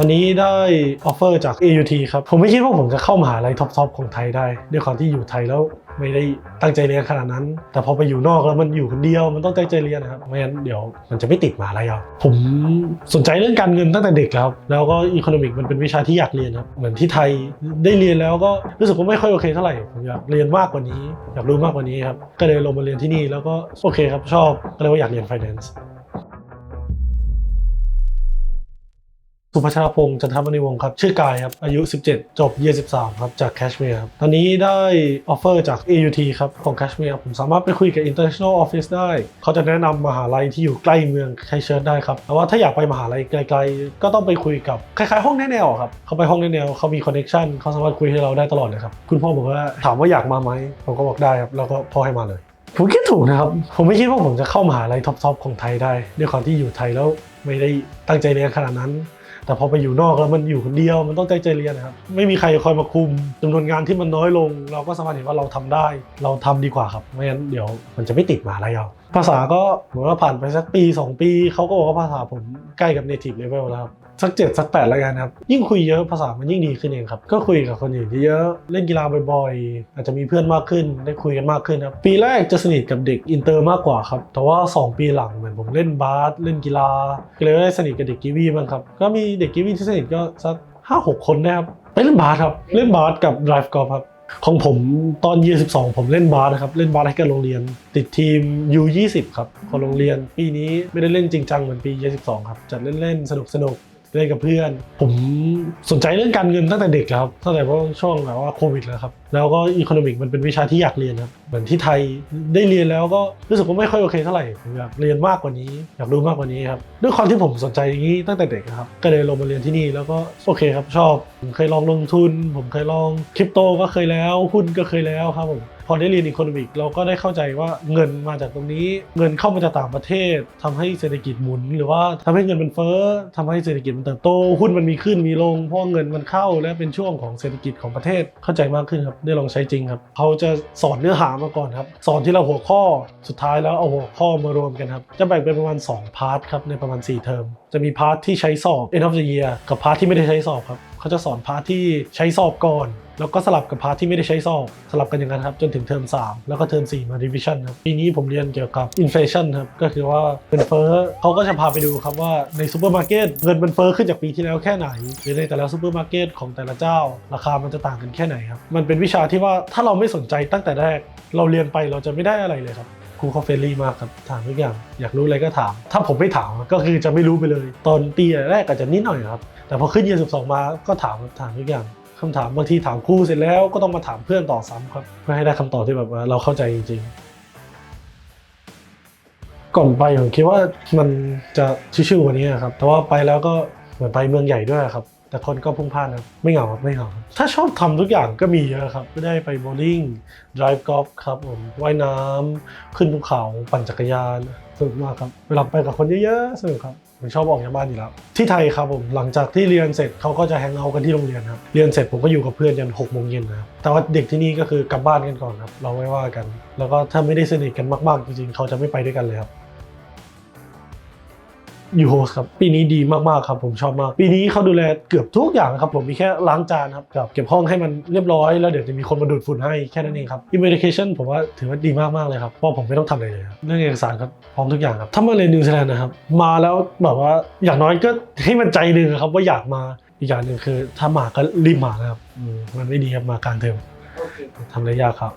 ตอนนี้ได้ออฟเฟอร์จาก AUT ครับ ผมไม่คิดว่าผมจะเข้ามหาลัยท็อปๆของไทยได้ ด้วยความที่อยู่ไทยแล้วไม่ได้ตั้งใจเรียนขนาดนั้น แต่พอไปอยู่นอกแล้วมันอยู่คนเดียวมันต้องตั้งใจเรียนนะครับไม่งั้นเดี๋ยวมันจะไม่ติดมหาลัยเอาผมสนใจเรื่องการเงินตั้งแต่เด็กแล้วครับแล้วก็อีโคโนมิกมันเป็นวิชาที่อยากเรียนครับเหมือนที่ไทยได้เรียนแล้วก็รู้สึกว่าไม่ค่อยโอเคเท่าไหร่ผมอยากเรียนมากกว่านี้ อยากรู้มากกว่านี้ครับก็เลยลงมาเรียนที่นี่แล้วก็โอเคครับชอบก็เลยว่าอยากเรียน finance สุภชาพงศ์จันทมณีวงศ์ครับ ชื่อกายครับ อายุ 17 จบ year 13 ครับ จาก Cashmere ครับ ตอนนี้ได้ออฟเฟอร์จาก AUT ครับ ของ Cashmere ผมสามารถไปคุยกับ International Office ได้ เขาจะแนะนำมหาลัยที่อยู่ใกล้เมืองไคเชิร์ได้ครับ แต่ว่าถ้าอยากไปมหาลัยไกลๆ ก็ต้องไปคุยกับ คล้ายๆ ห้องแนแนวครับ เขาไปห้องแนแนวเขามีคอนเน c t ชันเขาสามารถคุยให้เราได้ตลอดเลยครับ คุณพ่อบอกว่าถามว่าอยากมาไหมผมก็บอกได้ครับ แล้วก็พ่อให้มาเลย ผมคิดถูกนะครับ ผมไม่คิดว่าผมจะเข้ามหาลัยท็อปๆของไทยได้ด้วยความที่อยู่ไทยแล้วไม่ได้ตั้งใจเรียนขนาดนั้น แต่พอไปอยู่นอกแล้วมันอยู่คนเดียวมันต้องใจใจเรียนนะครับ ไม่มีใครคอยมาคุมจำนวนงานที่มันน้อยลง เราก็สามารถเห็นว่าเราทำได้ เราทำดีกว่าครับไม่งั้นเดี๋ยวมันจะไม่ติดมหาลัยเอาภาษาก็เหมือนว่าผ่านไปสักปี 2 ปีเขาก็บอกว่าภาษาผมใกล้กับ native level แล้วครับ สักเจ็ดสักแปดแล้วกันครับ ยิ่งคุยเยอะภาษามันยิ่งดีขึ้นเองครับ ก็คุยกับคนอื่นเยอะเล่นกีฬาบ่อยๆ อาจจะมีเพื่อนมากขึ้น ได้คุยกันมากขึ้นครับ ปีแรกจะสนิทกับเด็กอินเตอร์มากกว่าครับ แต่ว่า 2 ปีหลังเหมือนผมเล่นบาสเล่นกีฬาก็เลยได้สนิทกับเด็กกีวีบ้างครับ ก็มีเด็กกีวีที่สนิทก็สักห้าหกคนนะครับ ไปเล่นบาสครับ เล่นบาสกับ drive golf ครับของผมตอนยี12ผมเล่นบาสนะครับ เล่นบาสให้กับโรงเรียน ติดทีม U20 ครับของโรงเรียน ปีนี้ไม่ได้เล่นจริงจังเหมือนปี22ครับจัดเล่นๆสนุกสนุก เล่นกับเพื่อน ผมสนใจเรื่องการเงินตั้งแต่เด็กแล้วครับตั้งแต่ว่าช่วงแบบว่าโควิดแล้วครับแล้วก็อีโคโนมิกมันเป็นวิชาที่อยากเรียนครับเหมือนที่ไทยได้เรียนแล้วก็รู้สึกว่าไม่ค่อยโอเคเท่าไหร่ผมอยากเรียนมากกว่านี้ อยากรู้มากกว่านี้ครับด้วยความที่ผมสนใจอย่างนี้ตั้งแต่เด็กครับก็เลยลงมาเรียนที่นี่แล้วก็โอเคครับชอบผมเคยลองลงทุน ผมเคยลองคริปโตก็เคยแล้วหุ้นก็เคยแล้วครับผม พอได้เรียนอีโคโนมิกเราก็ได้เข้าใจว่าเงินมาจากตรงนี้ เงินเข้ามาจากต่างประเทศทำให้เศรษฐกิจหมุน หรือว่าทำให้เงินมันเฟ้อทำให้เศรษฐกิจมันเติบโตหุ้นมันมีขึ้นมีลงเพราะเงินมันเข้าและเป็นช่วงของเศรษฐกิจของประเทศเข้าใจมากขึ้นครับได้ลองใช้จริงครับเขาจะสอนเนื้อหามาก่อนครับสอนที่เราหัวข้อสุดท้ายแล้วเอาหัวข้อมารวมกันครับจะแบ่งเป็นประมาณ 2 พาร์ทครับในประมาณ 4 เทอมจะมีพาร์ทที่ใช้สอบ end of the year กับพาร์ทที่ไม่ได้ใช้สอบครับ เขาจะสอนพาร์ทที่ใช้สอบก่อน แล้วก็สลับกับพาร์ทที่ไม่ได้ใช้สอบ สลับกันอย่างนั้นครับ จนถึงเทอม 3 แล้วก็เทอม 4 มา revision ครับปีนี้ผมเรียนเกี่ยวกับ inflation ครับ ก็คือว่าเงินเฟ้อเขาก็จะพาไปดูครับว่าในซูเปอร์มาร์เก็ตเงินมันเฟ้อขึ้นจากปีที่แล้วแค่ไหน หรือในแต่ละซูเปอร์มาร์เก็ตของแต่ละเจ้า ราคามันจะต่างกันแค่ไหนครับมันเป็นวิชาที่ว่าถ้าเราไม่สนใจตั้งแต่แรก เราเรียนไปเราจะไม่ได้อะไรเลยครับ ครูเขาเฟรนลี่มากครับถามทุกอย่างอยากรู้อะไรก็ถาม ถ้าผมไม่ถามก็คือจะไม่รู้ไปเลย ตอนปีแรกอาจจะนิดหน่อยครับ แต่พอขึ้นเยียสิบสองมาก็ถามถามทุกอย่างคำถามบางทีถามครูเสร็จแล้วก็ต้องมาถามเพื่อนต่อซ้ำครับ เพื่อให้ได้คำตอบที่แบบว่าเราเข้าใจจริงๆก่อนไปผมคิดว่ามันจะชิวๆกว่านี้ครับแต่ว่าไปแล้วก็เหมือนไปเมืองใหญ่ด้วยครับ แต่คนก็พุ่งพล่านครับไม่เหงาครับไม่เหงาครับถ้าชอบทำทุกอย่างก็มีเยอะครับก็ได้ไปโบว์ลิ่ง drive golf ครับผมว่ายน้ำขึ้นภูเขาปั่นจักรยานสนุกมากครับเวลาไปกับคนเยอะๆสนุกครับผมชอบออกจากบ้านอยู่แล้ว ที่ไทยครับผมหลังจากที่เรียนเสร็จเขาก็จะแฮงเอาท์กันที่โรงเรียนครับเรียนเสร็จผมก็อยู่กับเพื่อนยันหกโมงเย็นนะครับแต่ว่าเด็กที่นี่ก็คือกลับบ้านกันก่อนครับเราไม่ว่ากัน แล้วก็ถ้าไม่ได้สนิทกันมากๆจริงๆเขาจะไม่ไปด้วยกันเลยครับ ยูโฮสครับปีนี้ดีมากๆครับผมชอบมาก ปีนี้เขาดูแลเกือบทุกอย่างครับผมมีแค่ล้างจานครับกับเก็บห้องให้มันเรียบร้อยแล้วเดี๋ยวจะมีคนมาดูดฝุ่นให้แค่นั้นเองครับ Immunication ผมว่าถือว่าดีมากๆเลยครับเพราะผมไม่ต้องทำอะไรเลยครับเรื่องเอกสารครับพร้อมทุกอย่างครับถ้ามาเรียนนิวซีแลนด์นะครับมาแล้วแบบว่าอย่างน้อยก็ให้มันใจหนึ่งครับว่าอยากมาอีกอย่างหนึ่งคือ ถ้ามาก็รีบมานะครับอืมมันไม่ดีครับมากลารเทอมทำได้ยากครับ